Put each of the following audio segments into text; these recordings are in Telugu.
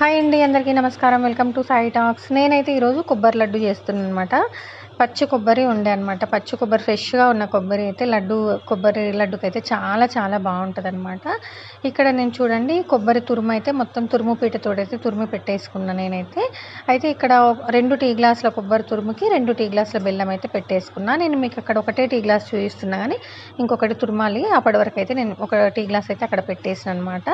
హాయ్ అండి అందరికీ నమస్కారం. Welcome to Sai talks. నేనైతే ఈరోజు కొబ్బరి లడ్డు చేస్తున్నాను అనమాట పచ్చి కొబ్బరి ఉండే అనమాట పచ్చి కొబ్బరి ఫ్రెష్గా ఉన్న కొబ్బరి అయితే లడ్డు కొబ్బరి లడ్డుకి అయితే చాలా చాలా బాగుంటుంది అనమాట ఇక్కడ నేను చూడండి కొబ్బరి తురుము అయితే మొత్తం తురుము పీటతో అయితే తురుము పెట్టేసుకున్నాను నేనైతే. అయితే ఇక్కడ రెండు టీ గ్లాసుల కొబ్బరి తురుముకి రెండు టీ గ్లాసుల బెల్లం అయితే పెట్టేసుకున్నా. నేను మీకు అక్కడ ఒకటే టీ గ్లాస్ చూపిస్తున్నా కానీ ఇంకొకటి తురుమాలి. అప్పటి వరకు అయితే నేను ఒక టీ గ్లాస్ అయితే అక్కడ పెట్టేసిన అనమాట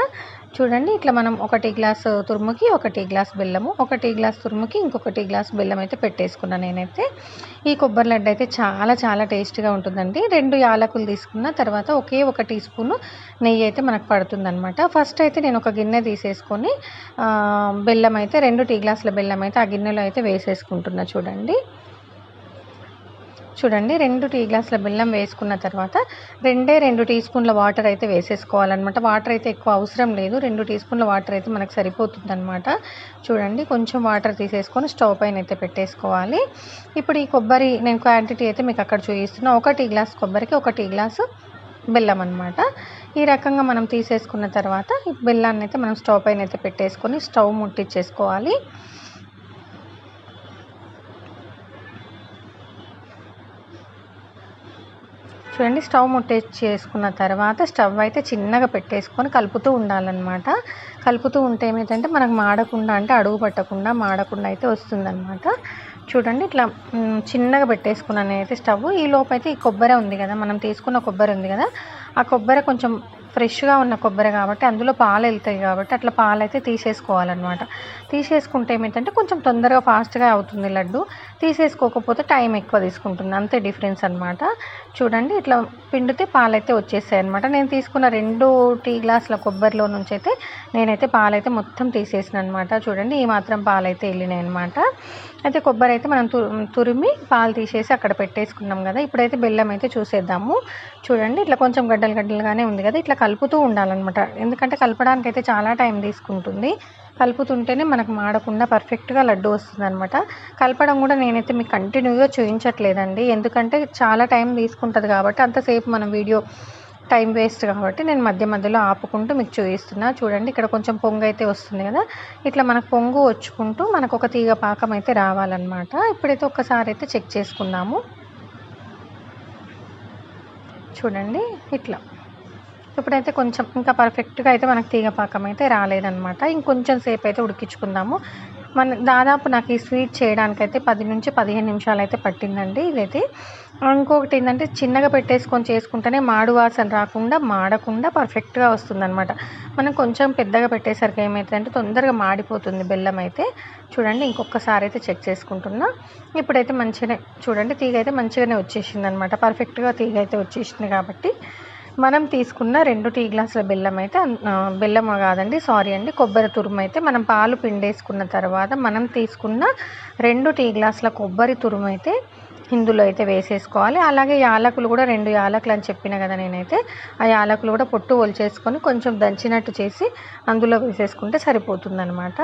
చూడండి ఇట్లా మనం ఒక టీ గ్లాస్ తురుముకి ఒక టీ గ్లాస్ బెల్లము ఒక టీ గ్లాస్ తురుముకి ఇంకొక టీ గ్లాస్ బెల్లం అయితే పెట్టేసుకున్నాను నేనైతే. ఈ కొబ్బరి లడ్డు అయితే చాలా చాలా టేస్ట్గా ఉంటుందండి. రెండు యాలకులు తీసుకున్న తర్వాత ఒకే ఒక టీ స్పూన్ నెయ్యి అయితే మనకు పడుతుందనమాట ఫస్ట్ అయితే నేను ఒక గిన్నె తీసేసుకొని బెల్లం అయితే రెండు టీ గ్లాసుల బెల్లం అయితే ఆ గిన్నెలో అయితే వేసేసుకుంటున్నా చూడండి. చూడండి రెండు టీ గ్లాసుల బెల్లం వేసుకున్న తర్వాత రెండే రెండు టీ స్పూన్ల వాటర్ అయితే వేసేసుకోవాలన్నమాట. వాటర్ అయితే ఎక్కువ అవసరం లేదు. రెండు టీ స్పూన్ల వాటర్ అయితే మనకు సరిపోతుందన్నమాట. చూడండి కొంచెం వాటర్ తీసేసుకొని స్టవ్ పైన అయితే పెట్టేసుకోవాలి. ఇప్పుడు ఈ కొబ్బరి నేను క్వాంటిటీ అయితే మీకు అక్కడ చూపిస్తున్నా. ఒక టీ గ్లాస్ కొబ్బరికి ఒక టీ గ్లాసు బెల్లం అనమాట ఈ రకంగా మనం తీసేసుకున్న తర్వాత ఈ బెల్లాన్ని అయితే మనం స్టవ్ పైన అయితే పెట్టేసుకొని స్టవ్ ముట్టించేసుకోవాలి చూడండి స్టవ్ ముట్టేసుకున్న తర్వాత స్టవ్ అయితే చిన్నగా పెట్టేసుకొని కలుపుతూ ఉండాలన్నమాట. కలుపుతూ ఉంటే ఏమైందంటే మనకు మాడకుండా అంటే అడుగు పట్టకుండా మాడకుండా అయితే వస్తుందన్నమాట. చూడండి ఇట్లా చిన్నగా పెట్టేసుకున్నాను స్టవ్. ఈ లోపైతే ఈ కొబ్బరి ఉంది కదా మనం తీసుకున్న కొబ్బరి ఉంది కదా ఆ కొబ్బరి కొంచెం ఫ్రెష్గా ఉన్న కొబ్బరి కాబట్టి అందులో పాలు వెళ్తాయి కాబట్టి అట్లా పాలు అయితే తీసేసుకోవాలన్నమాట. తీసేసుకుంటే ఏమిటంటే కొంచెం తొందరగా ఫాస్ట్గా అవుతుంది లడ్డు. తీసేసుకోకపోతే టైం ఎక్కువ తీసుకుంటుంది. అంతే డిఫరెన్స్ అనమాట చూడండి ఇట్లా పిండితే పాలు అయితే వచ్చేస్తాయి అనమాట నేను తీసుకున్న రెండు టీ గ్లాసుల కొబ్బరిలో నుంచి అయితే నేనైతే పాలైతే మొత్తం తీసేసిన అనమాట చూడండి ఈ మాత్రం పాలు అయితే వెళ్ళినాయి అనమాట అయితే కొబ్బరి అయితే మనం తురిమి పాలు తీసేసి అక్కడ పెట్టేసుకున్నాం కదా. ఇప్పుడైతే బెల్లం అయితే చూసేద్దాము. చూడండి ఇట్లా కొంచెం గడ్డలు గడ్డలుగానే ఉంది కదా ఇట్లా కలుపుతూ ఉండాలన్నమాట. ఎందుకంటే కలపడానికి అయితే చాలా టైం తీసుకుంటుంది. కలుపుతుంటేనే మనకు మాడకుండా పర్ఫెక్ట్గా లడ్డు వస్తుంది అనమాట కలపడం కూడా నేనైతే మీకు కంటిన్యూగా చూపించట్లేదండి ఎందుకంటే చాలా టైం తీసుకుంటుంది కాబట్టి అంతసేపు మనం వీడియో టైం వేస్ట్ కాబట్టి నేను మధ్య మధ్యలో ఆపుకుంటూ మీకు చూపిస్తున్నా. చూడండి ఇక్కడ కొంచెం పొంగు అయితే వస్తుంది కదా ఇట్లా మనకు పొంగు వచ్చుకుంటూ మనకు ఒక తీగ పాకం అయితే రావాలన్నమాట. ఇప్పుడైతే ఒక్కసారి అయితే చెక్ చేసుకుందాము. చూడండి ఇట్లా. ఇప్పుడైతే కొంచెం ఇంకా పర్ఫెక్ట్గా అయితే మనకు తీగ పాకం అయితే రాలేదన్నమాట. ఇంకొంచెం సేపు అయితే ఉడికించుకుందాము. మన దాదాపు నాకు ఈ స్వీట్ చేయడానికైతే పది నుంచి పదిహేను నిమిషాలు అయితే పట్టిందండి ఇదైతే. ఇంకొకటి ఏంటంటే చిన్నగా పెట్టేసుకొని చేసుకుంటేనే మాడు వాసన రాకుండా మాడకుండా పర్ఫెక్ట్గా వస్తుందన్నమాట. మనం కొంచెం పెద్దగా పెట్టేసరికి ఏమవుతుందంటే తొందరగా మాడిపోతుంది బెల్లం అయితే. చూడండి ఇంకొకసారి అయితే చెక్ చేసుకుంటున్నా. ఇప్పుడైతే మంచిగానే చూడండి తీగ అయితే మంచిగానే వచ్చేసింది అనమాట పర్ఫెక్ట్గా తీగ అయితే వచ్చేసింది కాబట్టి. మనం తీసుకున్న రెండు టీ గ్లాసుల బెల్లం అయితే బెల్లం కాదండి సారీ అండి కొబ్బరి తురుము అయితే మనం పాలు పిండేసుకున్న తర్వాత మనం తీసుకున్న రెండు టీ గ్లాసుల కొబ్బరి తురుము అయితే ఇందులో అయితే వేసేసుకోవాలి. అలాగే యాలకులు కూడా రెండు యాలకులు అని చెప్పిన కదా నేనైతే ఆ యాలకులు కూడా పొట్టు ఒలిచేసుకొని కొంచెం దంచినట్టు చేసి అందులో వేసేసుకుంటే సరిపోతుందనమాట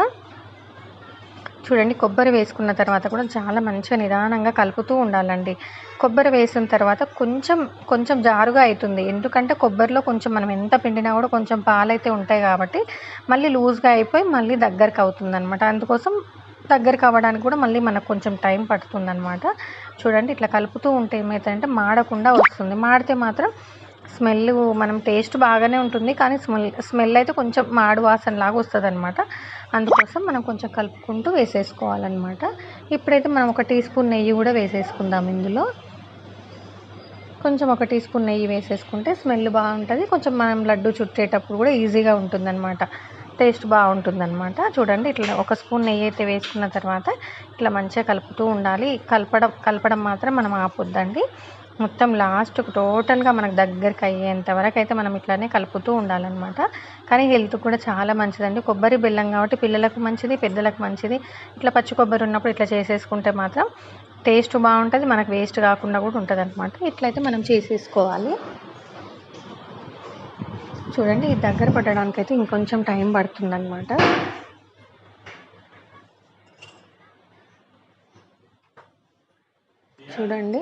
చూడండి కొబ్బరి వేసుకున్న తర్వాత కూడా చాలా మంచిగా నిదానంగా కలుపుతూ ఉండాలండి. కొబ్బరి వేసిన తర్వాత కొంచెం కొంచెం జారుగా అవుతుంది ఎందుకంటే కొబ్బరిలో కొంచెం మనం ఎంత పిండినా కూడా కొంచెం పాలైతే ఉంటాయి కాబట్టి మళ్ళీ లూజ్గా అయిపోయి మళ్ళీ దగ్గరకు అవుతుంది అనమాట అందుకోసం దగ్గరకు అవ్వడానికి కూడా మళ్ళీ మనకు కొంచెం టైం పడుతుంది చూడండి ఇట్లా కలుపుతూ ఉంటే ఏమవుతుందంటే మాడకుండా వస్తుంది. మాడితే మాత్రం స్మెల్ మనం టేస్ట్ బాగానే ఉంటుంది కానీ స్మెల్ స్మెల్ అయితే కొంచెం మాడు వాసన లాగా వస్తుంది అనమాట అందుకోసం మనం కొంచెం కలుపుకుంటూ వేసేసుకోవాలన్నమాట. ఇప్పుడైతే మనం ఒక టీ స్పూన్ నెయ్యి కూడా వేసేసుకుందాం ఇందులో. కొంచెం ఒక టీ స్పూన్ నెయ్యి వేసేసుకుంటే స్మెల్ బాగుంటుంది. కొంచెం మనం లడ్డు చుట్టేటప్పుడు కూడా ఈజీగా ఉంటుందన్నమాట. టేస్ట్ బాగుంటుందన్నమాట. చూడండి ఇట్లా ఒక స్పూన్ నెయ్యి అయితే వేసుకున్న తర్వాత ఇట్లా మంచిగా కలుపుతూ ఉండాలి. కలపడం కలపడం మాత్రం మనం ఆపొద్దండి. మొత్తం లాస్ట్ టోటల్గా మనకు దగ్గరికి అయ్యేంత వరకు అయితే మనం ఇట్లానే కలుపుతూ ఉండాలన్నమాట. కానీ హెల్త్ కూడా చాలా మంచిదండి. కొబ్బరి బెల్లం కాబట్టి పిల్లలకు మంచిది పెద్దలకు మంచిది. ఇట్లా పచ్చి కొబ్బరి ఉన్నప్పుడు ఇట్లా చేసేసుకుంటే మాత్రం టేస్ట్ బాగుంటుంది మనకు వేస్ట్ కాకుండా కూడా ఉంటుంది అనమాట ఇట్లయితే మనం చేసేసుకోవాలి. చూడండి ఇది దగ్గర పట్టడానికి అయితే ఇంకొంచెం టైం పడుతుందనమాట చూడండి.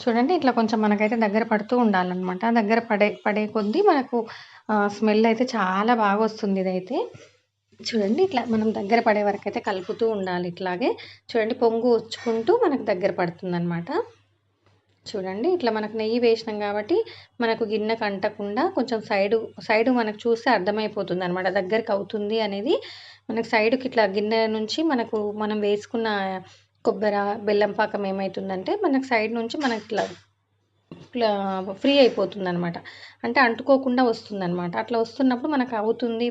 చూడండి ఇట్లా కొంచెం మనకైతే దగ్గర పడుతూ ఉండాలన్నమాట. దగ్గర పడే పడే కొద్దీ మనకు స్మెల్ అయితే చాలా బాగా వస్తుంది ఇదైతే. చూడండి ఇట్లా మనం దగ్గర పడే వరకు అయితే కలుపుతూ ఉండాలి ఇట్లాగే. చూడండి పొంగు వచ్చుకుంటూ మనకు దగ్గర పడుతుంది చూడండి ఇట్లా మనకు నెయ్యి వేసినాం కాబట్టి మనకు గిన్నెకు అంటకుండా కొంచెం సైడు సైడు మనకు చూస్తే అర్థమైపోతుంది అనమాట దగ్గరికి అవుతుంది అనేది. మనకు సైడుకి ఇట్లా గిన్నె నుంచి మనకు మనం వేసుకున్న కొబ్బరి బెల్లం పాకం ఏమవుతుందంటే మనకు సైడ్ నుంచి మనకి ఇట్లా ఫ్రీ అయిపోతుంది అనమాట అంటే అంటుకోకుండా వస్తుంది అనమాట అట్లా వస్తున్నప్పుడు మనకు అవుతుంది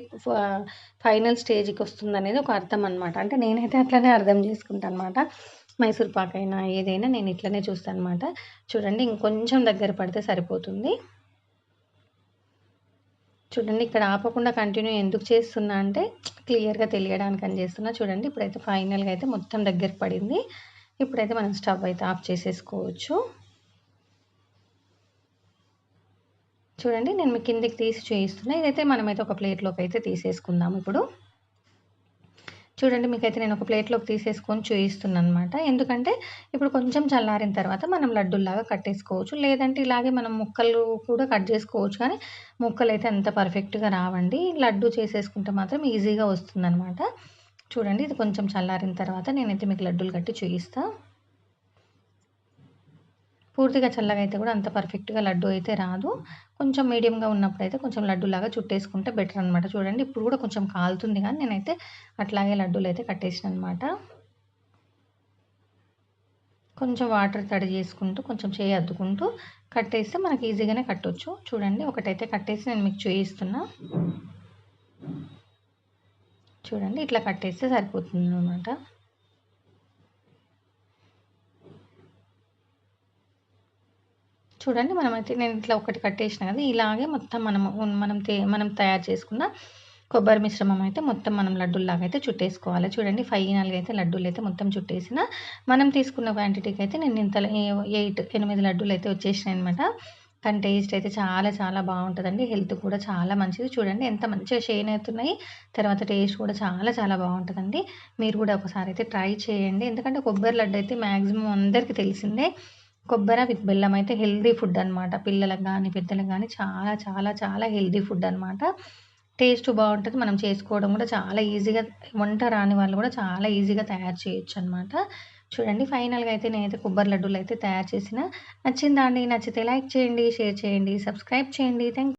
ఫైనల్ స్టేజ్కి వస్తుంది అనేది ఒక అర్థం అనమాట అంటే నేనైతే అట్లనే అర్థం చేసుకుంటాను అనమాట మైసూర్ పాకైనా ఏదైనా నేను ఇట్లనే చూస్తాను అనమాట చూడండి ఇంకొంచెం దగ్గర పడితే సరిపోతుంది. చూడండి ఇక్కడ ఆపకుండా కంటిన్యూ ఎందుకు చేస్తున్నా అంటే క్లియర్గా తెలియడానికి అని చేస్తున్నా. చూడండి ఇప్పుడైతే ఫైనల్గా అయితే మొత్తం దగ్గర పడింది. ఇప్పుడైతే మనం స్టవ్ అయితే ఆఫ్ చేసేసుకోవచ్చు. చూడండి నేను మీ కిందికి తీసి చేయిస్తున్నా ఇదైతే మనమైతే ఒక ప్లేట్లోకి అయితే తీసేసుకుందాం ఇప్పుడు. చూడండి మీకైతే నేను ఒక ప్లేట్లోకి తీసేసుకొని చూపిస్తున్నాను అనమాట ఎందుకంటే ఇప్పుడు కొంచెం చల్లారిన తర్వాత మనం లడ్డూలాగా కట్టేసుకోవచ్చు. లేదంటే ఇలాగే మనం ముక్కలు కూడా కట్ చేసుకోవచ్చు. కానీ ముక్కలు అయితే అంత పర్ఫెక్ట్గా రావండి. లడ్డు చేసేసుకుంటే మాత్రం ఈజీగా వస్తుందన్నమాట చూడండి ఇది కొంచెం చల్లారిన తర్వాత నేనైతే మీకు లడ్డూలు కట్టి చూపిస్తాను పూర్తిగా చల్లగా అయితే కూడా అంత పర్ఫెక్ట్గా లడ్డు అయితే రాదు. కొంచెం మీడియంగా ఉన్నప్పుడు అయితే కొంచెం లడ్డూలాగా చుట్టేసుకుంటే బెటర్ అనమాట చూడండి ఇప్పుడు కూడా కొంచెం కాలుతుంది కానీ నేనైతే అట్లాగే లడ్డూలు అయితే కట్టేసిన అనమాట కొంచెం వాటర్ తడి చేసుకుంటూ కొంచెం చేయి అద్దుకుంటూ కట్టేస్తే మనకి ఈజీగానే కట్టొచ్చు. చూడండి ఒకటైతే కట్టేసి నేను మీకు చూపిస్తున్నా. చూడండి ఇట్లా కట్టేస్తే సరిపోతుంది అనమాట చూడండి మనమైతే నేను ఇట్లా ఒకటి కట్టేసిన కదా ఇలాగే మొత్తం మనం మనం మనం తయారు చేసుకున్న కొబ్బరి మిశ్రమం అయితే మొత్తం మనం లడ్డూల్లాగా అయితే చుట్టేసుకోవాలి. చూడండి ఫైనల్గా అయితే లడ్డూలు అయితే మొత్తం చుట్టేసిన మనం తీసుకున్న క్వాంటిటీకి అయితే నేను ఇంత ఎయిట్ ఎనిమిది లడ్డూలు అయితే వచ్చేసినాయి అనమాట కానీ టేస్ట్ అయితే చాలా చాలా బాగుంటుందండి. హెల్త్ కూడా చాలా మంచిది. చూడండి ఎంత మంచిగా షేన్ అవుతున్నాయి. తర్వాత టేస్ట్ కూడా చాలా చాలా బాగుంటుందండి. మీరు కూడా ఒకసారి అయితే ట్రై చేయండి. ఎందుకంటే కొబ్బరి లడ్డు అయితే మ్యాక్సిమం అందరికీ తెలిసిందే. కొబ్బరి విత్ బెల్లం అయితే హెల్దీ ఫుడ్ అనమాట పిల్లలకు కానీ పెద్దలకు కానీ చాలా చాలా చాలా హెల్దీ ఫుడ్ అనమాట టేస్ట్ బాగుంటుంది. మనం చేసుకోవడం కూడా చాలా ఈజీగా వంట రాని వాళ్ళు కూడా చాలా ఈజీగా తయారు చేయొచ్చు అనమాట చూడండి ఫైనల్గా అయితే నేనైతే కొబ్బరి లడ్డూలు అయితే తయారు చేసిన. నచ్చిందా అండి? నచ్చితే లైక్ చేయండి షేర్ చేయండి సబ్స్క్రైబ్ చేయండి. థ్యాంక్